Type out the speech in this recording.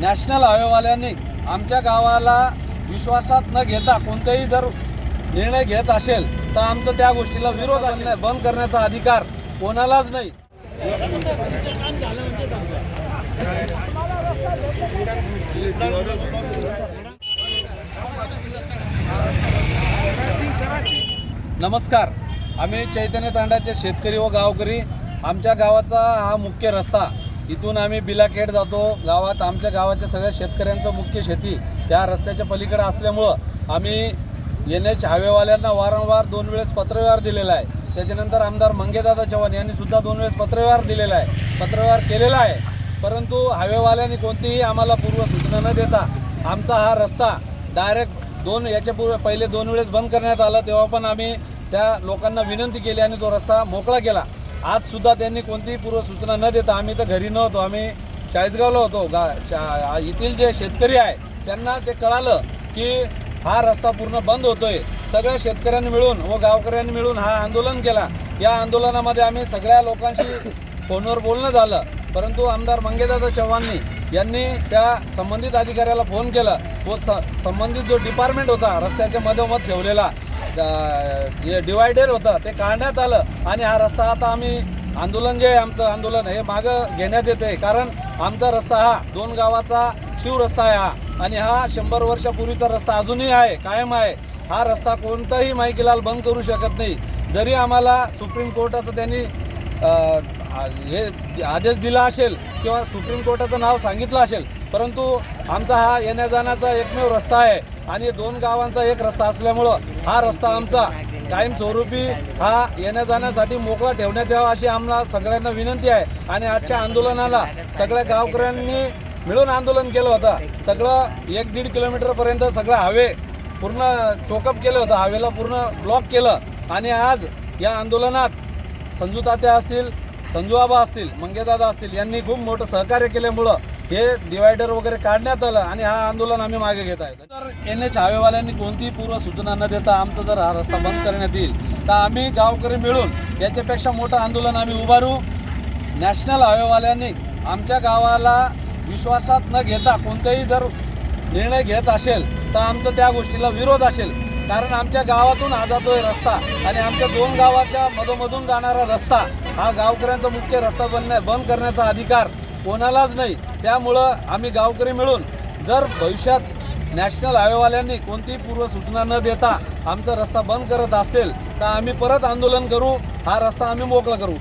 National हायवेवाल्यांनी आमच्या गावाला विश्वासात न घेता कोणताही जर निर्णय घेत असेल तर आमचं त्या गोष्टीला विरोध असणे बंद करण्याचा अधिकार कोणालाच नाही. नमस्कार. आम्ही चैतन्य तांड्याचे शेतकरी व गावकरी. आमच्या गावाचा हा मुख्य रस्ता इथून आम्ही बिलाखेड जातो. गावात आमच्या गावाच्या सगळ्या शेतकऱ्यांचं मुख्य शेती त्या रस्त्याच्या पलीकडे असल्यामुळं आम्ही एन एच हायवेवाल्यांना वारंवार दोन वेळेस पत्रव्यवहार दिलेला आहे. त्याच्यानंतर आमदार मंगेदादा चव्हाण यांनी सुद्धा दोन वेळेस पत्रव्यवहार दिलेला आहे. पत्रव्यवहार केलेला आहे. परंतु हायवेवाल्यांनी कोणतीही आम्हाला पूर्व सूचना न देता आमचा हा रस्ता डायरेक्ट दोन याच्यापूर्वी पहिले दोन वेळेस बंद करण्यात आला. तेव्हा पण आम्ही त्या लोकांना विनंती केली आणि तो रस्ता मोकळा केला. आज सुद्धा त्यांनी कोणतीही पूर्व सूचना न देता आम्ही तर घरी नव्हतो आम्ही चाळीसगावला होतो. गा चा येथील जे शेतकरी आहे त्यांना ते कळालं की हा रस्ता पूर्ण बंद होतोय. सगळ्या शेतकऱ्यांनी मिळून व गावकऱ्यांनी मिळून हा आंदोलन केला. या आंदोलनामध्ये आम्ही सगळ्या लोकांशी फोनवर बोलणं झालं. परंतु आमदार मंगेदादा चव्हाणनी यांनी त्या संबंधित अधिकाऱ्याला फोन केला. व स संबंधित जो डिपार्टमेंट होता रस्त्याच्या मधोमध ठेवलेला जे डिवायडर होतं ते काढण्यात आलं. आणि हा रस्ता आता आम्ही आंदोलन जे आहे आमचं आंदोलन हे मागं घेण्यात येते कारण आमचा रस्ता हा दोन गावाचा शिव रस्ता आहे हा. आणि हा शंभर वर्षापूर्वीचा रस्ता अजूनही आहे कायम आहे. हा रस्ता कोणताही माईकीलाल बंद करू शकत नाही. जरी आम्हाला सुप्रीम कोर्टाचं त्यांनी हे आदेश दिला असेल किंवा सुप्रीम कोर्टाचं नाव सांगितलं असेल परंतु आमचा हा येण्या जाण्याचा एकमेव रस्ता आहे. आणि दोन गावांचा एक रस्ता असल्यामुळं हा रस्ता आमचा कायमस्वरूपी हा येण्या जाण्यासाठी मोकळा ठेवण्यात यावा अशी आम्हाला सगळ्यांना विनंती आहे. आणि आजच्या आंदोलनाला सगळ्या गावकऱ्यांनी मिळून आंदोलन केलं होतं. सगळं एक दीड किलोमीटरपर्यंत सगळं हवे पूर्ण चोकअप केलं होतं. हवेला पूर्ण ब्लॉक केलं. आणि आज या आंदोलनात संजू तात्या असतील संजू असतील मंगेदादा असतील यांनी खूप मोठं सहकार्य केल्यामुळं हे डिवायडर वगैरे काढण्यात आलं आणि हा आंदोलन आम्ही मागे घेत आहे. तर एन एच हायवेवाल्यांनी कोणतीही पूर्व सूचना न देता आमचा जर हा रस्ता बंद करण्यात येईल तर आम्ही गावकरी मिळून याच्यापेक्षा मोठं आंदोलन आम्ही उभारू. नॅशनल हायवेवाल्यांनी आमच्या गावाला विश्वासात न घेता कोणताही जर निर्णय घेत असेल तर आमचं त्या गोष्टीला विरोध असेल. कारण आमच्या गावातून हा जातोय रस्ता आणि आमच्या दोन गावाच्या मधोमधून जाणारा रस्ता हा गावकऱ्यांचा मुख्य रस्ता बनण्या बंद करण्याचा अधिकार कोणालाच नाही. त्यामुळं आम्ही गावकरी मिळून जर भविष्यात नॅशनल हायवेवाल्यांनी कोणतीही पूर्व सूचना न देता आमचा रस्ता बंद करत असतील तर आम्ही परत आंदोलन करू. हा रस्ता आम्ही मोकळा करू.